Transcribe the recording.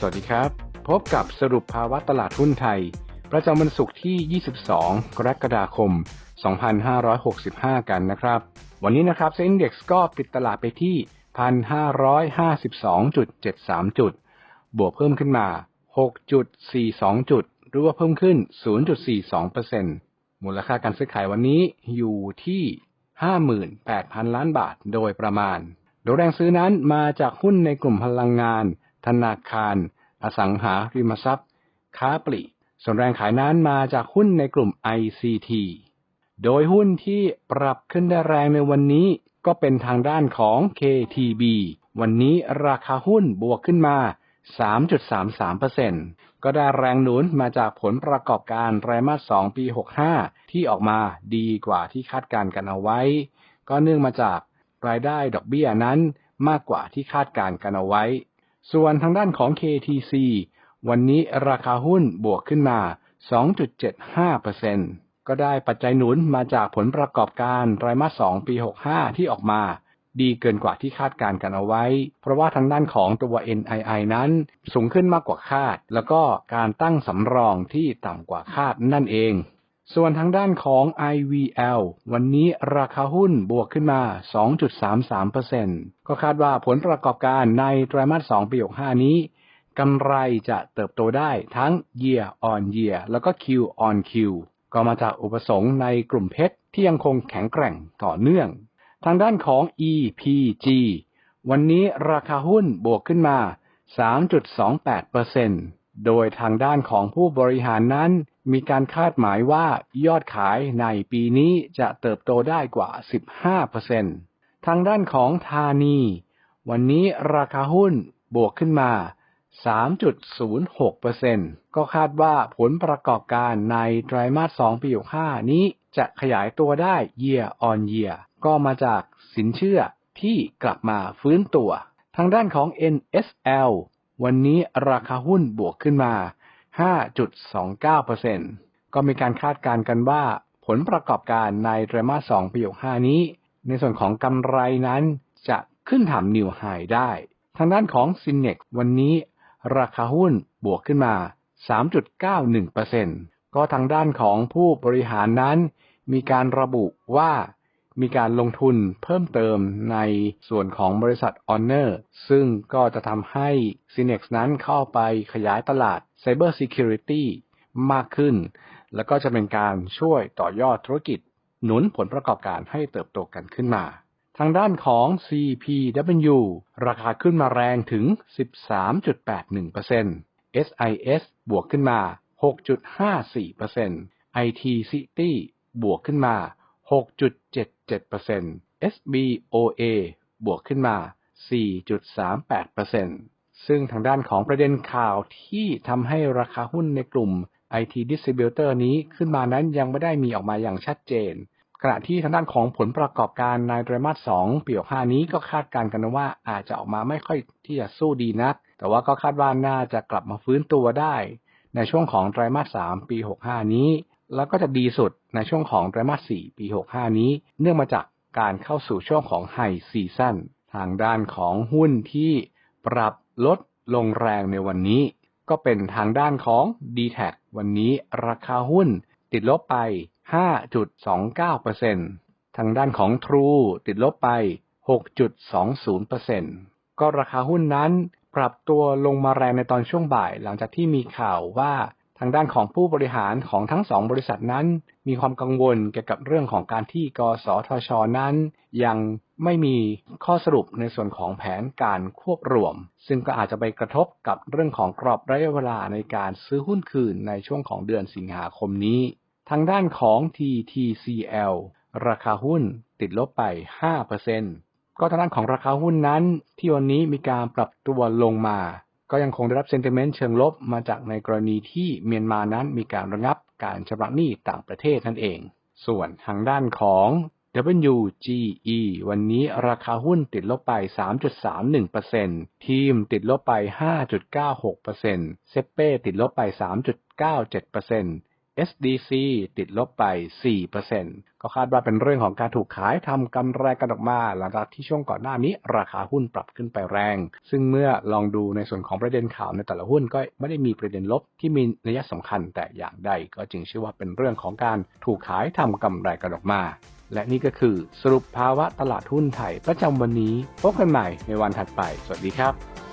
สวัสดีครับ พบกับสรุปภาวะตลาดหุ้นไทย ประจำวันศุกร์ที่ 22 กรกฎาคม 2565 กันนะครับ วันนี้นะครับเซ็นดี x ก็ปิดตลาดไปที่ 1,552.73 จุด บวกเพิ่มขึ้นมา 6.42 จุด หรือว่าเพิ่มขึ้น 0.42%มูลค่าการซื้อขายวันนี้อยู่ที่ 58,000 ล้านบาทโดยประมาณ โดยแรงซื้อนั้นมาจากหุ้นในกลุ่มพลังงาน ธนาคาร อสังหาริมทรัพย์ ค้าปลีก ส่วนแรงขายนั้นมาจากหุ้นในกลุ่ม ICT โดยหุ้นที่ปรับขึ้นได้แรงในวันนี้ก็เป็นทางด้านของ KTB วันนี้ราคาหุ้นบวกขึ้นมา 3.33%ก็ได้แรงหนุนมาจากผลประกอบการไตรมาส 2 ปี 65 ที่ออกมาดีกว่าที่คาดการณ์กันเอาไว้ ก็เนื่องมาจากรายได้ดอกเบี้ยนั้นมากกว่าที่คาดการณ์กันเอาไว้ ส่วนทางด้านของ KTC วันนี้ราคาหุ้นบวกขึ้นมา 2.75%ก็ได้ปัจจัยหนุนมาจากผลประกอบการไตรมาส 2 ปี 65 ที่ออกมา ดีเกินกว่าที่คาดการกันเอาไว้ เพราะว่าทางด้านของตัว NII นั้นสูงขึ้นมากกว่าคาด แล้วก็การตั้งสำรองที่ต่ำกว่าคาดนั่นเอง ส่วนทางด้านของ IVL วันนี้ราคาหุ้นบวกขึ้นมา 2.33%ก็คาดว่าผลประกอบการในไตรมาส 2 ปี65นี้กำไรจะเติบโตได้ทั้ง year on year แล้วก็ Q on Q ก็มาจากอุปสงค์ในกลุ่มเพชรที่ยังคงแข็งแกร่งต่อเนื่อง ทางด้านของ EPG วันนี้ราคาหุ้นบวกขึ้นมา 3.28% โดยทางด้านของผู้บริหารนั้น มีการคาดหมายว่ายอดขายในปีนี้จะเติบโตได้กว่า 15%ทางด้านของธานี วันนี้ราคาหุ้นบวกขึ้นมา 3.06%ก็คาดว่าผลประกอบการในไตรมาส 2 ปี 65 นี้จะขยายตัวได้ year on year ก็มาจากสินเชื่อที่กลับมาฟื้นตัว ทางด้านของ NSL วันนี้ราคาหุ้นบวกขึ้นมา 5.29%ก็มีการคาดการณ์กันว่า ผลประกอบการในไตรมาส 2ปี65นี้ ในส่วนของกำไรนั้นจะขึ้นทำนิวไฮได้ ทางด้านของ Cinex วันนี้ ราคาหุ้นบวกขึ้นมา 3.91%ก็ทางด้านของผู้บริหารนั้น มีการระบุว่า มีการลงทุนเพิ่มเติมในส่วนของบริษัท Honor ซึ่งก็จะทำให้ Cinex นั้นเข้าไปขยายตลาด Cyber Security มากขึ้น แล้วก็จะเป็นการช่วยต่อยอดธุรกิจ หนุนผลประกอบการให้เติบโตกันขึ้นมา ทางด้านของ CPW ราคาขึ้นมาแรงถึง 13.81% SIS บวกขึ้นมา 6.54% IT City บวกขึ้นมา 6.77% SBOA บวกขึ้นมา 4.38%ซึ่งทางด้านของประเด็นข่าวที่ทำให้ราคาหุ้นในกลุ่ม IT Distributor นี้ขึ้นมานั้นยังไม่ได้มีออกมาอย่างชัดเจน ขณะที่ทางด้านของผลประกอบการในไตรมาส 2 ปี65นี้ก็คาดการณ์กันว่าอาจจะออกมาไม่ค่อยที่จะสู้ดีนัก แต่ว่าก็คาดว่าน่าจะกลับมาฟื้นตัวได้ ในช่วงของไตรมาส 3 ปี 65 นี้ แล้วก็จะดีสุดในช่วงของไตรมาส 4 ปี 65 นี้ เนื่องมาจากการเข้าสู่ช่วงของไฮซีซั่นทางด้านของหุ้นที่ปรับลดลงแรงในวันนี้ ก็เป็นทางด้านของ d t แทวันนี้ราคาหุ้นติดลบไป 5.29%ทางด้านของ True ติดลบไป 6.20%ก็ราคาหุ้นนั้นปรับตัวลงมาแรงในตอนช่วงบ่าย หลังจากที่มีข่าวว่า ทางด้านของผู้บริหารของทั้งสองบริษัทนั้น มีความกังวลเกี่ยวกับเรื่องของการที่กสทช นั้น ยังไม่มีข้อสรุปในส่วนของแผนการควบรวม ซึ่งก็อาจจะไปกระทบกับเรื่องของกรอบระยะเวลาในการซื้อหุ้นคืนในช่วงของเดือนสิงหาคมนี้ ทางด้านของ TTCL ราคาหุ้นติดลบไป 5%ก็ทางด้านของราคาหุ้นนั้น ที่วันนี้มีการปรับตัวลงมา ก็ยังคงได้รับเซนติเมนต์เชิงลบมาจากในกรณีที่เมียนมานั้นมีการระงับการชำระหนี้ต่างประเทศนั่นเอง ส่วนทางด้านของ WGE วันนี้ราคาหุ้นติดลบไป 3.31%ทีมติดลบไป 5.96%เซเป้ติดลบไป 3.97% SDC ติดลบไป 4%ก็คาดว่าเป็นเรื่องของการถูกขายทำกำไรกันออกมา หลังจากที่ช่วงก่อนหน้านี้ราคาหุ้นปรับขึ้นไปแรง ซึ่งเมื่อลองดูในส่วนของประเด็นข่าวในแต่ละหุ้นก็ไม่ได้มีประเด็นลบที่มีนัยสำคัญแต่อย่างใด ก็จึงเชื่อว่าเป็นเรื่องของการถูกขายทำกำไรกันออกมาและนี่ก็คือสรุปภาวะตลาดหุ้นไทยประจำวันนี้ พบกันใหม่ในวันถัดไป สวัสดีครับ